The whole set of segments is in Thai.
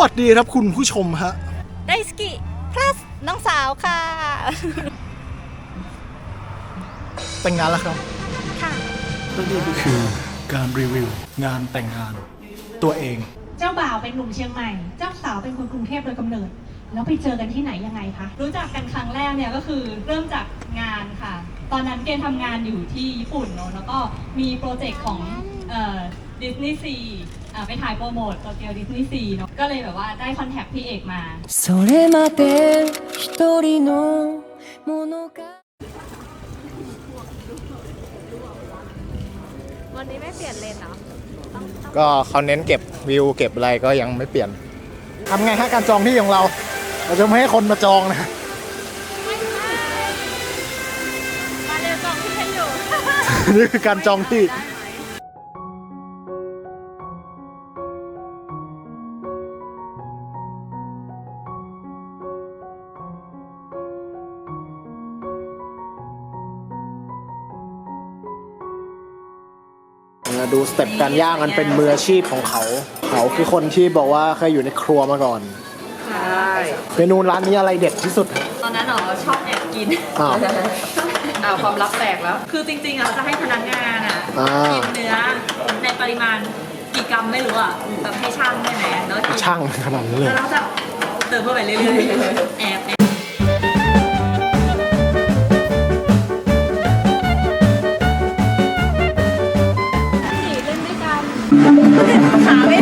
วัสดีครับคุณผู้ชมฮะ ไดสกิ plus น้องสาวค่ะ แต่งงานแล้วครับค่ะ และนี่ก็คือการรีวิวงานแต่งงาน ตัวเอง เจ้าบ่าวเป็นหนุ่มเชียงใหม่ เจ้าสาวเป็นคนกรุงเทพโดยกำเนิด แล้วไปเจอกันที่ไหนยังไงคะ รู้จักกันครั้งแรกเนี่ยก็คือเริ่มจากงานค่ะ ตอนนั้นเกณฑ์ทำงานอยู่ที่ญี่ปุ่นเนอะแล้วก็มีโปรเจกต์ของดิสนีย์ซี ไปถ่ายโปรโมทโตเกียวดิสนีย์ซีเนาะก็เลยแบบว่าได้คอนแทคพี่เอกมา それまで一人の物語 วันนี้ไม่เปลี่ยนเลนเนาะ ก็เขาเน้นเก็บวิวเก็บอะไรก็ยังไม่เปลี่ยนทำไงฮะการจองที่ของเรา เราจะไม่ให้คนมาจองนะ มาเร็วจองที่ให้อยู่ นี่คือการจองที่ ดู สเต็ปการย่างกันเป็นมืออาชีพของเขา เขาคือคนที่บอกว่าเคยอยู่ในครัวมาก่อนใช่เมนูร้านนี้อะไรเด็ดที่สุด ตอนนั้นหนอชอบแอบกินอ้าวอ่าความลับแตกแล้ว คือจริงๆอะจะให้พนักงานอะอ่ากินเนื้อในปริมาณกี่กรัมไม่รู้อะแบบให้ช่างได้ไหมแล้วกินช่างขนาดนี้เลยแล้วเราจะเติมเข้าไปเรื่อยๆแอบ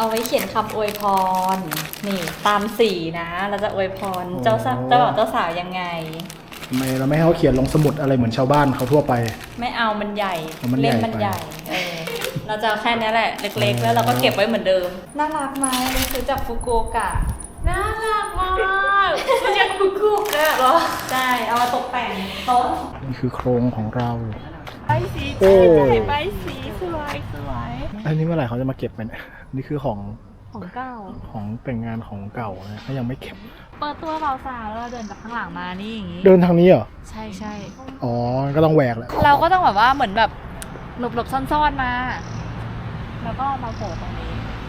เอาไว้เขียนคำอวยพร นี่ตามสีนะ เราจะอวยพร เจ้าสาวเจ้าบ่าวเจ้าสาวยังไง ทำไมเราไม่ให้เขาเขียนลงสมุดอะไรเหมือนชาวบ้านเขาทั่วไป ไม่เอามันใหญ่อ๋อมันใหญ่เล่มมันไป ใหญ่เออเราจะเอาแค่เนี้ยแหละ เล็กๆ แล้วเราก็เก็บไว้เหมือนเดิม น่ารักไหมเราซื้อจากฟุกุโอกะ น่ารักมากมันจากฟุกุโอกะเหรอ ใช่ เอามาตกแต่งโต๊ะ นี่คือโครงของเรา ใบสีโอ้ใบสีสวยสวยอันนี้เมื่อไหร่เขาจะมาเก็บไปเนี่ยนี่คือของของเก่าของแต่งงานของเก่านะเขายังไม่เก็บ เปิดตัวเราสาวแล้วเราเดินจากข้างหลังมานี่อย่างงี้เดินทางนี้เหรอ ใช่ใช่อ๋อ ก็ต้องแหวกแหละ เราก็ต้องแบบว่าเหมือนแบบหลบหลบๆซ่อนๆมา แล้วก็มาโผล่ตรงนี้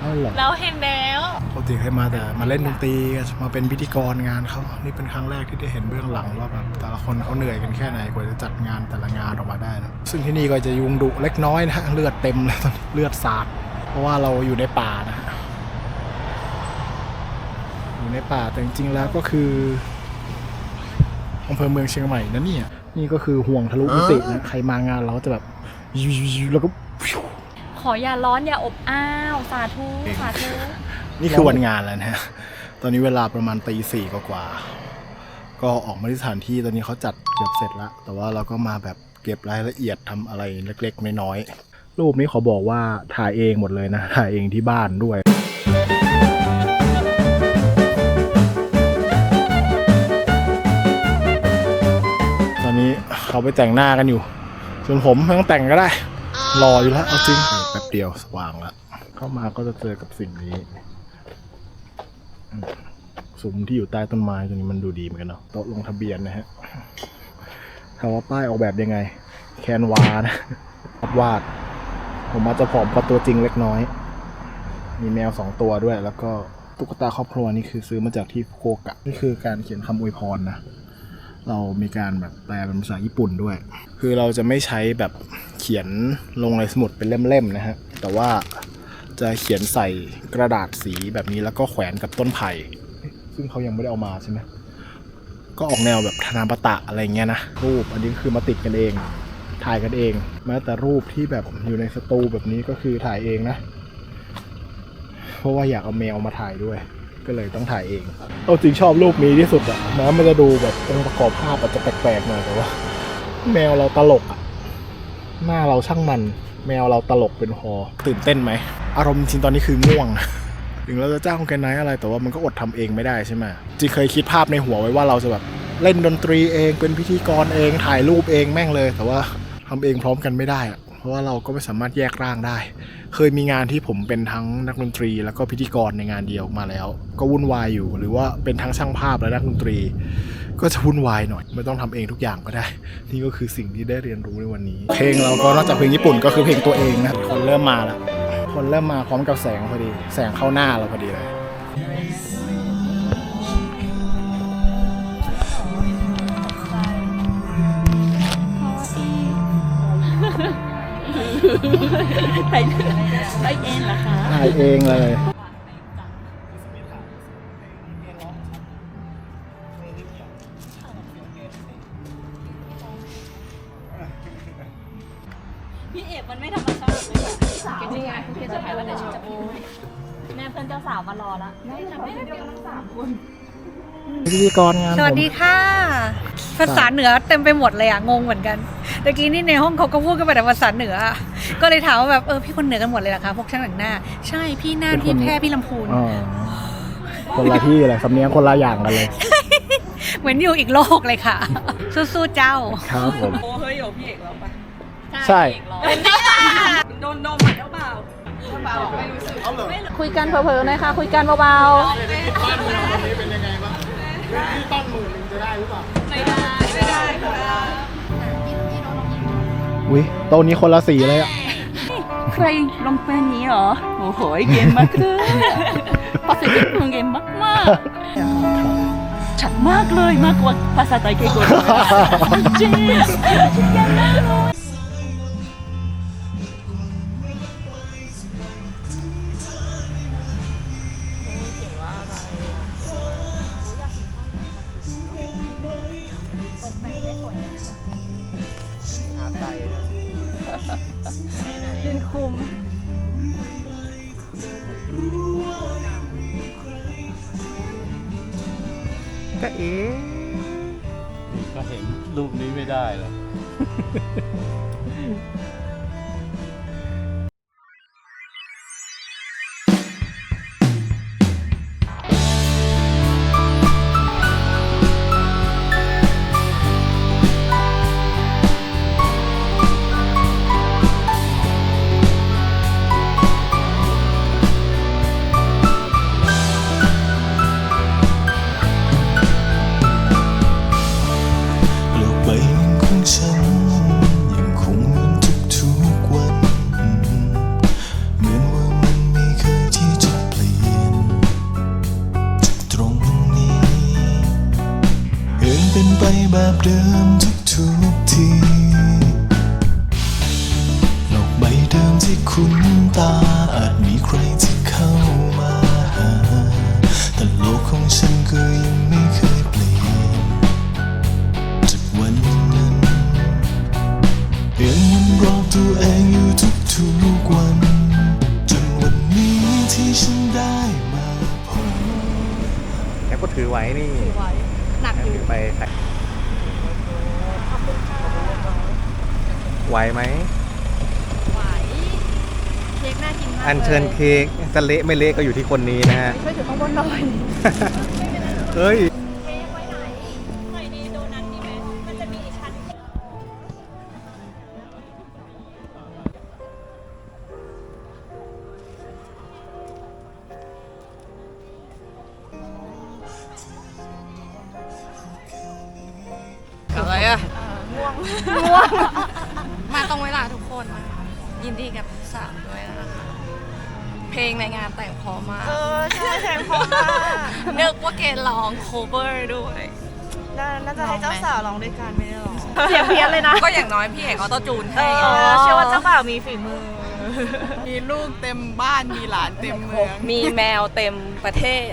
เอ้าเหรอเราเห็นแล้วปกติเคยมาแต่มาเล่นดนตรีมาเป็นพิธีกรงานเขานี่เป็นครั้งแรกที่ได้เห็นเบื้องหลังว่าแบบแต่ละคนเขาเหนื่อยกันแค่ไหนกว่าจะจัดงานแต่ละงานออกมาได้นะซึ่งที่นี่ก็จะยุงดุเล็กน้อยนะฮะเลือดเต็มเลยตอนนี้เลือดสาดเพราะว่าเราอยู่ในป่านะฮะอยู่ในป่าแต่จริงๆแล้วก็คืออำเภอเมืองเชียงใหม่นะเนี่ยนี่ก็คือห่วงทะลุมิตินะใครมางานเราก็จะแบบแล้วก็ ขออย่าร้อนอย่าอบอ้าว สาธุสาธุ นี่คือวันงานแล้วนะฮะ ตอนนี้เวลาประมาณตีสี่กว่าๆก็ออกมาที่สถานที่ตอนนี้เขาจัดเกือบเสร็จแล้วแต่ว่าเราก็มาแบบเก็บรายละเอียดทำอะไรเล็กๆน้อยๆรูปนี้ขอบอกว่าถ่ายเองหมดเลยนะ ถ่ายเองที่บ้านด้วย ตอนนี้เขาไปแต่งหน้ากันอยู่ ส่วนผมไม่ต้องแต่งก็ได้ รออยู่แล้วเอาจริง แป๊บเดียวสว่างล้วเข้ามาก็จะเจอกับสิ่งนี้ซุ้มที่อยู่ใต้ต้นไม้ตัวนี้มันดูดีเหมือนกันเนาะโต๊ะลงทะเบียนนะฮะถามว่าป้ายออกแบบยังไง แคนวานะวาด ผมอาจจะผอมกว่าตัวจริงเล็กน้อย มีแมวสองตัวด้วย แล้วก็ตุ๊กตาครอบครัวนี่คือซื้อมาจากที่ฟุกุโอกะนี่คือการเขียนคำอวยพรนะเรามีการแบบแปลเป็นภาษาญี่ปุ่นด้วย คือเราจะไม่ใช้แบบ ขียนลงในสมุดเป็นเล่มๆนะฮะแต่ว่าจะเขียนใส่กระดาษสีแบบนี้แล้วก็แขวนกับต้นไผ่ซึ่งเขายังไม่ได้เอามาใช่ไหมก็ออกแนวแบบธนาปตะอะไรเงี้ยนะรูปอันนี้คือมาติดกันเอง ถ่ายกันเองแม้แต่รูปที่แบบอยู่ในสตูแบบนี้ก็คือถ่ายเองนะ เพราะว่าอยากเอาแมวมาถ่ายด้วย ก็เลยต้องถ่ายเองเอาจริงชอบรูปนี้ที่สุดอะแม้มันจะดูแบบองค์ประกอบภาพอาจจะแปลกๆหน่อยแต่ว่า แมวเราตลกอะ หน้าเราช่างมัน แมวเราตลกเป็นพอตื่นเต้นไหม อารมณ์จริงตอนนี้คือง่วง ถึงเราจะจ้างแกนไนอะไรแต่ว่ามันก็อดทำเองไม่ได้ใช่ไหมจีเคยคิดภาพในหัวไว้ว่าเราจะแบบเล่นดนตรีเองเป็นพิธีกรเองถ่ายรูปเองแม่งเลย แต่ว่าทำเองพร้อมกันไม่ได้อะเพราะว่าเราก็ไม่สามารถแยกร่างได้ เคยมีงานที่ผมเป็นทั้งนักดนตรี แล้วก็พิธีกรในงานเดียวมาแล้ว ก็วุ่นวายอยู่ หรือว่าเป็นทั้งช่างภาพและนักดนตรี ก็จะวุ่นวายหน่อย ไม่ต้องทำเองทุกอย่างก็ได้ นี่ก็คือสิ่งที่ได้เรียนรู้ในวันนี้ เพลงเราก็นอกจากเพลงญี่ปุ่นก็คือเพลงตัวเองนะคนเริ่มมาแล้วคนเริ่มมาพร้อมกับแสงพอดี แสงเข้าหน้าเราพอดีเลย ไปไปเองเหรอคะถ่ายเองเลย พี่เอกมันไม่ธรรมชาติเลยอะสาวนี่ไงพี่จะถ่ายว่าเดี๋ยวฉันจะพูดให้แม่เพื่อนเจ้าสาวมารอละไม่ทำไม่ได้เดียวทั้งสามคน พิธีกรงานสวัสผมดีค่ะ ภาษาเหนือเต็มไปหมดเลยอะงงเหมือนกันตะกี้นี่ในห้องเขาก็พูดกันไปแต่ภาษาเหนืออะก็เลยถามว่าแบบเออพี่คนเหนือกันหมดเลยเหรอคะพวกช่างแต่งหน้า ใช่พี่น่านพี่แพร่พี่ลำพูนอ๋อคนละที่เลยสำเนียงคนละอย่างกันเลย เหมือนอยู่อีกโลกเลยค่ะ สู้ๆเจ้า ครับผมโอ้เฮ้ยโยพี่เอกเราไปใช่โดนนมอะเจ้าบ่าวเจ้าบ่าวไม่รู้สึกคุยกันเผลอๆหน่อยค่ะคุยกันเบาบ้ ที่ตั้งหมื่นหนึ่งจะได้หรือเปล่าไม่ได้ไม่ได้ค่ะอุ้ยโต๊ะนี้คนละสีเลยอะๆใครลงเป็นนี้เหรอ โอ้โหเกมมากเลยภาษาญี่ปุ่นเกมมากมากๆชัดมากเลยมากกว่าภาษาไทยเกโกะจริงก็เอ๊ะก็เห็นรูปนี้ไม่ได้หรอก แบบเดิมทุกๆทีโลกใบเดิมที่คุ้นตา อาจมีใครที่เข้ามาหา แต่โลกของฉันก็ยังไม่เคยเปลี่ยนจากวันนั้นยังวนรอบตัวเองอยู่ทุกๆวัน จนวันนี้ที่ฉันได้มาพบแล้วก็ถือไว้นี่ ถือไว้หนักอยู่ไป ใส่ไหวไหมเค้กน่ากินมากอันเชิญเค้กจะเละไม่เละก็อยู่ที่คนนี้นะฮะ ช่วยถือข้างบนหน่อยเฮ้ยอะไรอะง่วงมา ตรงเวลาทุกคนนะคะยินดีกับสามด้วยนะคะ เพลงในงานแต่งพอมากเออใช่แสงพอมากนึกว่าเกณฑ์ร้อง cover ด้วย น่าน่าจะให้เจ้าสาวร้องด้วยกันไม่ได้ร้องเสียงเพี้ยนเลยนะ ก็อย่างน้อยพี่เอกเขาต้องจูนเอให้อเชื่อว่าเจ้าบ่าวมีฝีมือ มีลูกเต็มบ้านมีหลานเต็มเมือง มีแมวเต็มประเทศ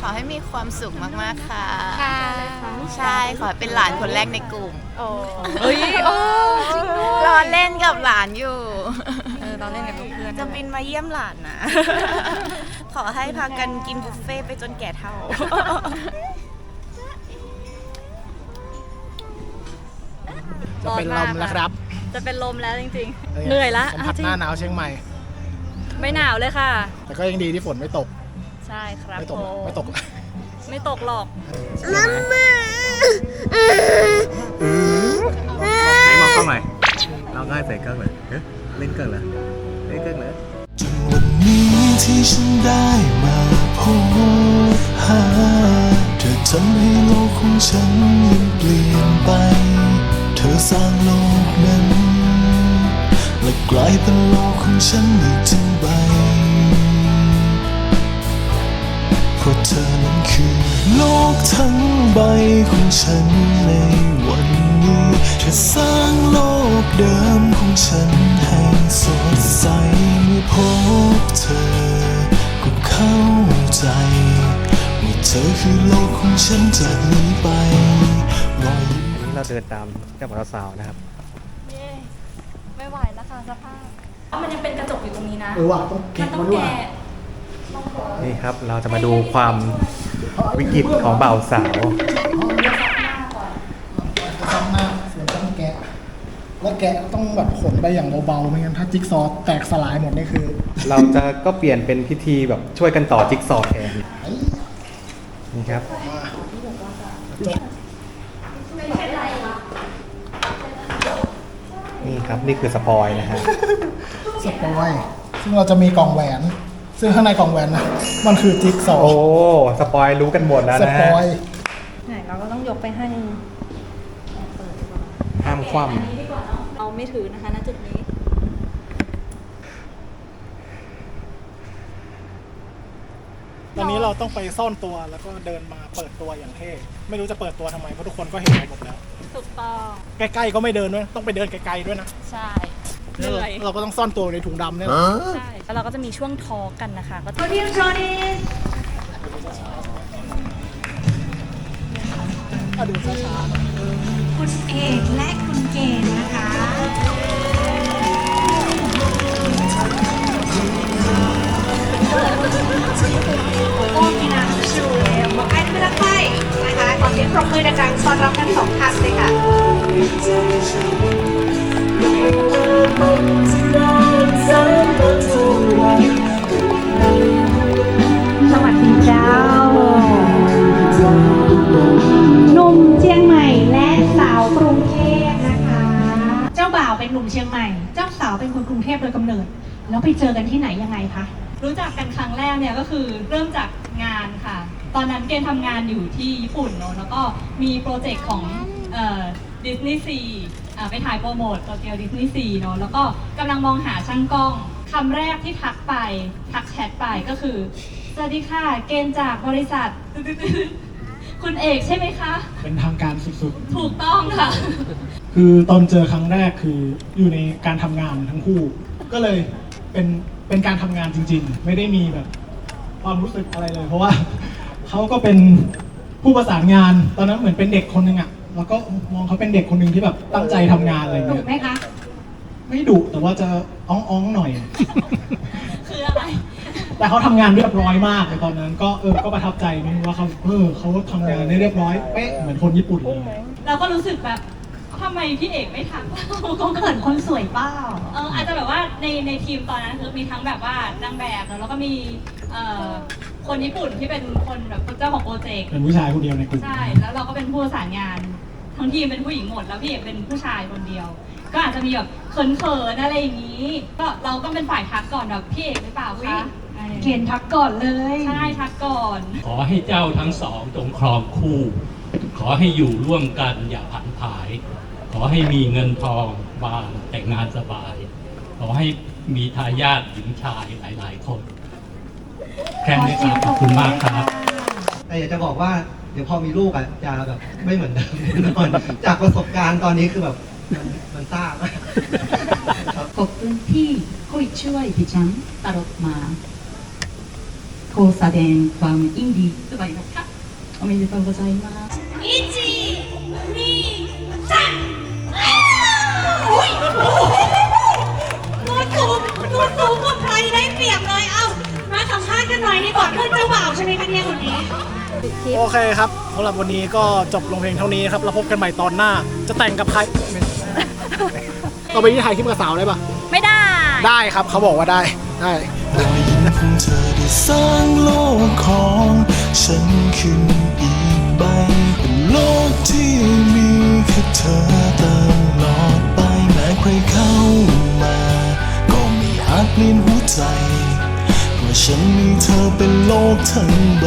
ขอให้มีความสุขมาก ๆ ค่ะ ใช่ ขอให้เป็นหลานคนแรกในกลุ่มเฮ้ยโอ้จริงด้วยรอเล่นกับหลานอยู่ เออตอนเล่นกับเพื่อนๆจะบินมาเยี่ยมหลานนะ ขอให้พากันกินบุฟเฟ่ต์ไปจนแก่เท่า จะเป็นลมแล้วครับ จะเป็นลมแล้วจริงๆ เหนื่อยละสัมผัสจริงหน้าหนาวเชียงใหม่ ไม่หนาวเลยค่ะ แต่ก็ยังดีที่ฝนไม่ตก ใช่ครับไม่ตกผไม่ตก ไม่ตกหรอกไหนมองกล้องหน่อยเราง่ายใส่กล้องหน่อยเอ๊ะเล่นกล้องเหรอเล่นกล้องเหรอจนวันนี้ที่ฉันได้มาพบหาเธอทำให้โลกของฉันยังเปลี่ยนไป เธอสร้างโลกนั้นและ กลายเป็นโลกของฉันอีกทั้งใบเพราะเธอนั้นคือโลกทั้งใบของฉันในวันนี้เธอสร้างโลกเดิมของฉันให้สดใสเมื่อพบเธอก็เข้าใจว่าเธอคือโลกของฉันจากนี้ไปรอยยิ้มเราเดินตามเจ้าบ่าวสาวนะครับ เย้ไม่ไหวแล้วค่ะ สภาพมันยังเป็นกระจกอยู่ตรงนี้นะเออว่ะต้องมัเก็บนต้อมางด้วยแกะนี่ครับเราจะมาดูความวิกฤตของบ่าวสาวซ้ำหน้าเสียงต้องแกะ แล้วแกะต้องแบบขนไปอย่างเบาๆไม่งั้นถ้าจิ๊กซอว์แตกสลายหมดนี่คือเราจะก็เปลี่ยนเป็นพิธีแบบช่วยกันต่อจิ๊กซอว์แทนไอ้นี่ครับ นี่ครับนี่คือสปอยนะฮะ สปอยซึ่งเราจะมีกล่องแหวน ซึ่งข้างในกล่องแหวนนะ มันคือจิ๊กซอโอ้ ว์สปอยรู้กันหมดแล้วสนะปฮะอยไหนเราก็ต้องยกไปให้ห้ามคว่เราไม่ถือนะคะณจุดนี้ ตอนนี้เราต้องไปซ่อนตัวแล้วก็เดินมาเปิดตัวอย่างเท่ไม่รู้จะเปิดตัวทำไมเพราะทุกคนก็เห็นเราหมดแล้ว ถูกต้องใกล้ๆก็ไม่เดินด้วยต้องไปเดินไกลๆด้วยนะใช่เหนื่อยเราก็ต้องซ่อนตัวในถุงดำเนี่ยแหละใช่แล้วเราก็จะมีช่วงทอล์กกันนะคะ ก็จะโอเดียนโรนิสอะดูช้าๆ คุณเอกและคุณเกณฑ์นะคะ นาชูบอกให้ไม่รักใครนะคะขอเสียงปรบมือดังๆต้อนรับทั้งสองท่านเลยค่ะสวัสดีเจ้าหนุ่มเชียงใหม่และสาวกรุงเทพนะคะ เจ้าบ่าวเป็นหนุ่มเชียงใหม่ เจ้าสาวเป็นคนกรุงเทพโดยกำเนิด แล้วไปเจอกันที่ไหนยังไงคะ รู้จักกันครั้งแรกเนี่ยก็คือเริ่มจาก งานค่ะ ตอนนั้นเกณฑ์ทำงานอยู่ที่ญี่ปุ่นเนอะแล้วก็มีโปรเจกต์ของดิสนีย์ซีไปถ่ายโปรโมทโตเกียวดิสนีย์ซีเนอะแล้วก็กำลังมองหาช่างกล้องคำแรกที่ทักไป ทักแชทไปก็คือ สวัสดีค่ะ เกณฑ์จากบริษัท คุณเอกใช่ไหมคะ เป็นทางการสุดถูกต้องค่ะ ๆ คือตอนเจอครั้งแรกคืออยู่ในการทำงานทั้งคู่ ก็เลยเป็นเป็นการทำงานจริง ๆ ไม่ได้มีแบบ ความรู้สึกอะไรเลย เพราะว่า เขาก็เป็นผู้ประสานงาน ตอนนั้นเหมือนเป็นเด็กคนหนึ่งอะแล้วก็มองเขาเป็นเด็กคนหนึ่งที่แบบตั้งใจทำงานอะไรถูเงี้กยไหมคะ ไม่ดุแต่ว่าจะอ้องๆหน่อย คืออะไร แต่เขาทำงานเรียบร้อยมากในตอนนั้น ก็เออก็ประทับใจนึงว่าเขาเออเขาทำงานได้เรียบร้อยเป๊ะเหมือนคนญี่ปุ่นเลย เราก็รู้สึกแบบทำไมพี่เอกไม่ทักเราก็เขินคนสวยเปล่า เอออาจจะแบบว่าในในทีมตอนนั้นคือมีทั้งแบบว่านางแบบเนอะแล้วก็มี เอ่อคนญี่ปุ่นที่เป็นคนแบบเจ้าของโปรเจกต์เป็นผู้ชายคนเดียวในกลุ่มใช่แล้วเราก็เป็นผู้ประสานงานทั้งทีมเป็นผู้หญิงหมดแล้วพี่เอกเป็นผู้ชายคนเดียว ก็อาจจะมีแบบเขินๆอะไรอย่างนี้ ก็เราก็เป็นฝ่ายทักก่อนแบบพี่เอกหรือเปล่าคะอะไรอย่างเกงี้ณฑ์ทักก่อนเลย ใช่ทักก่อน ขอให้เจ้าทั้งสองจงครองคู่ ขอให้อยู่ร่วมกันอย่าผันผาย ขอให้มีเงินทองบานแต่งงานสบาย ขอให้มีทายาทหญิงชายหลาย ๆ คน แค่นี้ครับขอบคุณมากครับ แต่อยากจะบอกว่าเดี๋ยวพอมีลูกอ่ะจะแบบไม่เหมือนเดิมแน่นอนจากประสบการณ์ตอนนี้คือแบบมันมันซ่ามากครับ ขอบคุณที่คุยช่วยดิฉันตลอดมาขอแสดงความยินดีด้วยนะคะおめでとうございます一二三อุ้ยตัวสูงตัวสูงกว่าใครได้เปรียบเลย เอ้า มา ะ สัมภาษณ์กันหน่อยดีกว่าเพื่อนเจ้าบ่าวใช่ไหมกันเนี่ยวันนี้ โอเคครับสำหรับวันนี้ก็จบลงเพลงเท่านี้ครับเราพบกันใหม่ตอนหน้า จะแต่งกับใครเราไปนี้ถ่ายคลิปกับสาวได้ปะไม่ได้ ได้ครับเขาบอกว่าได้ได้รอยยิ้มเธอได้สร้างโลกของฉันขึ้นอีกใบเป็นโลกที่มีแค่เธอตลอดไปแม้ใครเข้ามา ก็ไม่อาจเปลี่ยนหัวใจ ฉันมีเธอเป็นโลกทั้งใบ